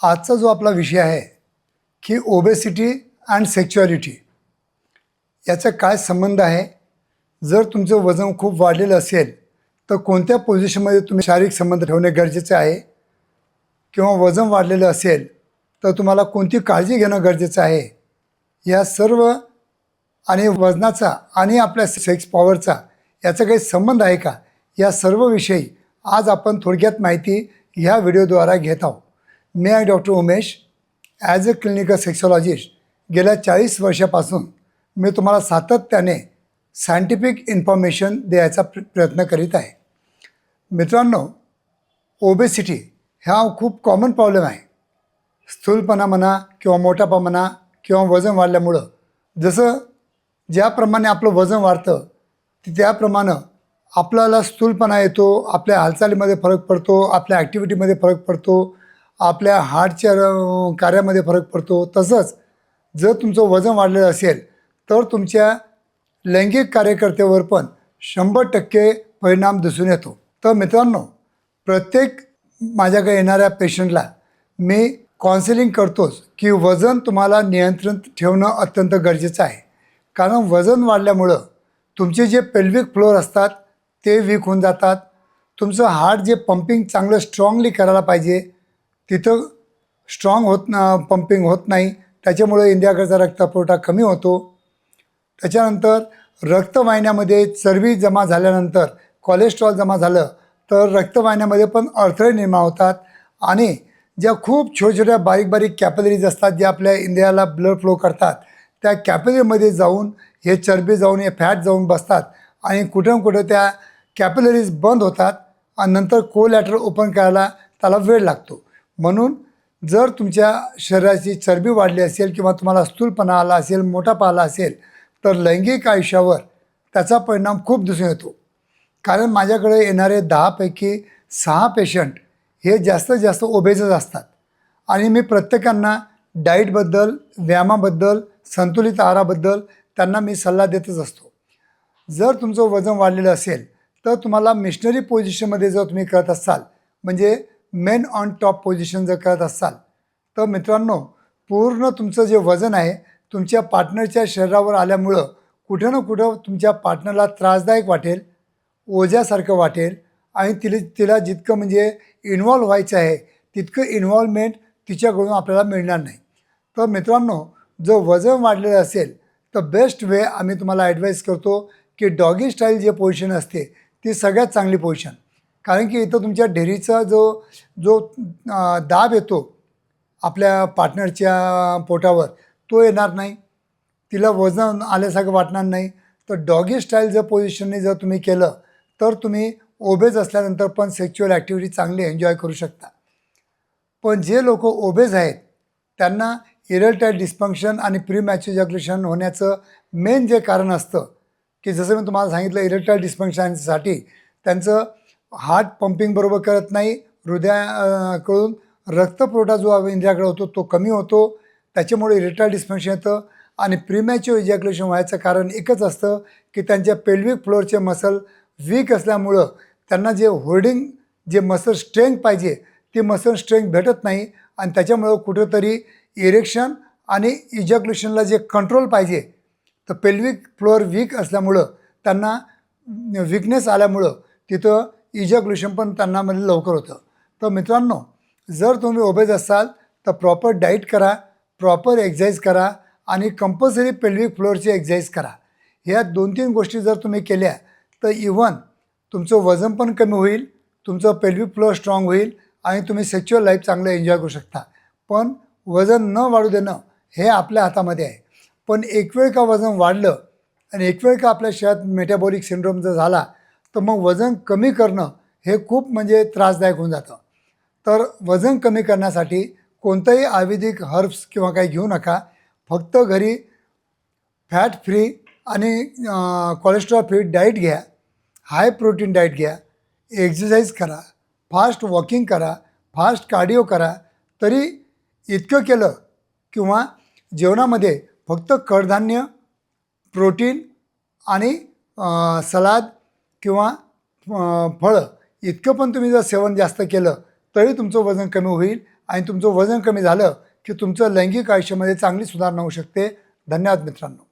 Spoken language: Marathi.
आजचा जो आपला विषय आहे की ओबेसिटी अँड सेक्च्युअलिटी याचा काय संबंध आहे? जर तुमचं वजन खूप वाढलेलं असेल तर कोणत्या पोझिशनमध्ये तुम्ही शारीरिक संबंध ठेवणे गरजेचे आहे? किंवा वजन वाढलेलं असेल तर तुम्हाला कोणती काळजी घेणं गरजेचं आहे? या सर्व आणि वजनाचा आणि आपल्या सेक्स पॉवरचा याचा काही संबंध आहे का? या सर्व विषयी आज आपण थोडक्यात माहिती ह्या व्हिडिओद्वारा घेत आहोत. मी आहे doctor Umesh as a clinical sexologist गेल्या चाळीस वर्षापासून मी तुम्हाला सातत्याने सायंटिफिक इन्फॉर्मेशन द्यायचा प्र प्रयत्न करीत आहे. मित्रांनो ओबेसिटी हा खूप कॉमन प्रॉब्लेम आहे. स्थूलपणा म्हणा किंवा मोठापा म्हणा किंवा वजन वाढल्यामुळं. जसं ज्याप्रमाणे आपलं वजन वाढतं त्याप्रमाणे आपल्याला स्थूलपणा येतो आपल्या हालचालीमध्ये फरक पडतो आपल्या ॲक्टिव्हिटीमध्ये फरक पडतो आपल्या हार्टच्या कार्यामध्ये फरक पडतो. तसंच जर तुमचं वजन वाढलेलं असेल तर तुमच्या लैंगिक कार्यकर्त्यावर पण शंभर टक्के परिणाम दिसून येतो. तर मित्रांनो प्रत्येक माझ्याकडे येणाऱ्या पेशंटला मी कॉन्सिलिंग करतोच की वजन तुम्हाला नियंत्रण ठेवणं अत्यंत गरजेचं आहे. कारण वजन वाढल्यामुळं तुमचे जे पेल्विक फ्लोअर असतात ते वीक होऊन जातात. तुमचं हार्ट जे पंपिंग चांगलं स्ट्रॉंगली करायला पाहिजे तिथं स्ट्रॉंग होत ना पंपिंग होत नाही. त्याच्यामुळे इंडियाकडचा रक्तपुरवठा कमी होतो. त्याच्यानंतर रक्तवाहिन्यामध्ये चरबी जमा झाल्यानंतर कोलेस्ट्रॉल जमा झालं तर रक्तवाहिन्यामध्ये पण अडथळे निर्माण होतात. आणि ज्या खूप छोट्या छोट्या बारीक बारीक कॅपलरीज असतात ज्या आपल्या इंडियाला ब्लड फ्लो करतात त्या कॅपलरीमध्ये जाऊन हे चरबी जाऊन हे फॅट जाऊन बसतात. आणि कुठं कुठं त्या कॅपलरीज बंद होतात आणि नंतर कोलॅटर ओपन करायला त्याला वेळ लागतो. म्हणून जर तुमच्या शरीराची चरबी वाढली असेल किंवा तुम्हाला स्थूलपणा आला असेल मोठापा आला असेल तर लैंगिक आयुष्यावर त्याचा परिणाम खूप दिसून येतो. कारण माझ्याकडे येणारे दहापैकी सहा पेशंट हे जास्तीत जास्त ओबेजच असतात. आणि मी प्रत्येकांना डाईटबद्दल व्यायामाबद्दल संतुलित आहाराबद्दल त्यांना मी सल्ला देतच असतो. जर तुमचं वजन वाढलेलं असेल तर तुम्हाला मिशनरी पोझिशनमध्ये जर तुम्ही करत असाल म्हणजे मेन ऑन टॉप पोझिशन जर करत असाल तर मित्रांनो पूर्ण तुमचं जे वजन आहे तुमच्या पार्टनरच्या शरीरावर आल्यामुळं कुठं ना कुठं तुमच्या पार्टनरला त्रासदायक वाटेल ओझ्यासारखं वाटेल आणि तिला तिला जितकं म्हणजे इन्वॉल्व व्हायचं आहे तितकं इन्व्हॉल्वमेंट तिच्याकडून आपल्याला मिळणार नाही. तर मित्रांनो जर वजन वाढलेलं असेल तर बेस्ट वे आम्ही तुम्हाला ॲडवाईस करतो की डॉगी स्टाईल जे पोझिशन असते ती सगळ्यात चांगली पोझिशन कारण की इथं तुमच्या ढेरीचा जो जो दाब येतो आपल्या पार्टनरच्या पोटावर तो येणार नाही. तिला वजन आल्यासारखं वाटणार नाही. तर डॉगी स्टाईल जर पोझिशनने जर तुम्ही केलं तर तुम्ही ओबेज असल्यानंतर पण सेक्च्युअल ॲक्टिव्हिटी चांगली एन्जॉय करू शकता. पण जे लोक ओबेज आहेत त्यांना इरलटाईल डिस्फंक्शन आणि प्रीमॅच्युजॅक्युलेशन होण्याचं मेन जे कारण असतं की जसं मी तुम्हाला सांगितलं इरलटाईल डिस्फंक्शनसाठी त्यांचं हार्ट पंपिंग बरोबर करत नाही हृदयाकडून रक्तपुरवठा जो इंद्रियाकडे होतो तो कमी होतो. त्याच्यामुळे रिटायर डिस्फंक्शन येतं आणि प्रीमॅच्युअर इजॅक्युलेशन व्हायचं कारण एकच असतं की त्यांच्या पेल्विक फ्लोअरचे मसल वीक असल्यामुळं त्यांना जे होल्डिंग जे मसल स्ट्रेंथ पाहिजे ती मसल स्ट्रेंथ भेटत नाही आणि त्याच्यामुळं कुठंतरी इरेक्शन आणि इजॅक्युलेशनला जे कंट्रोल पाहिजे तर पेल्विक फ्लोअर वीक असल्यामुळं त्यांना विकनेस आल्यामुळं तिथं इजॅक्युलेशन पण त्यांना म्हणजे लवकर होतं. तर मित्रांनो जर तुम्ही ओबेज असाल तर प्रॉपर डाईट करा प्रॉपर एक्झाईज करा आणि कंपल्सरी पेल्विक फ्लोअरची एक्झाईज करा. ह्या दोन तीन गोष्टी जर तुम्ही केल्या तर इवन तुमचं वजन पण कमी होईल तुमचं पेल्विक फ्लोअर स्ट्रॉंग होईल आणि तुम्ही सेक्च्युअल लाईफ चांगलं एन्जॉय करू शकता. पण वजन न वाढू देणं हे आपल्या हातामध्ये आहे. पण एक वेळ का वजन वाढलं आणि एक वेळ का आपल्या शरीरात मेटाबॉलिक सिंड्रोम जर झाला तर मग वजन कमी करणं हे खूप म्हणजे त्रासदायक होऊन जातं. तर वजन कमी करण्यासाठी कोणतंही आयुर्वेदिक हर्ब्स किंवा काही घेऊ नका. फक्त घरी फॅट फ्री आणि कोलेस्ट्रॉल फ्री डाईट घ्या. हाय प्रोटीन डाईट घ्या. एक्झरसाईज करा. फास्ट वॉकिंग करा. फास्ट कार्डिओ करा. तरी इतकं केलं किंवा जेवणामध्ये फक्त कडधान्य प्रोटीन आणि सलाद किंवा फळं इतकं पण तुम्ही जर सेवन जास्त केलं तरी तुमचं वजन कमी होईल आणि तुमचं वजन कमी झालं की तुमचं लैंगिक आयुष्यामध्ये चांगली सुधारणा होऊ शकते. धन्यवाद मित्रांनो.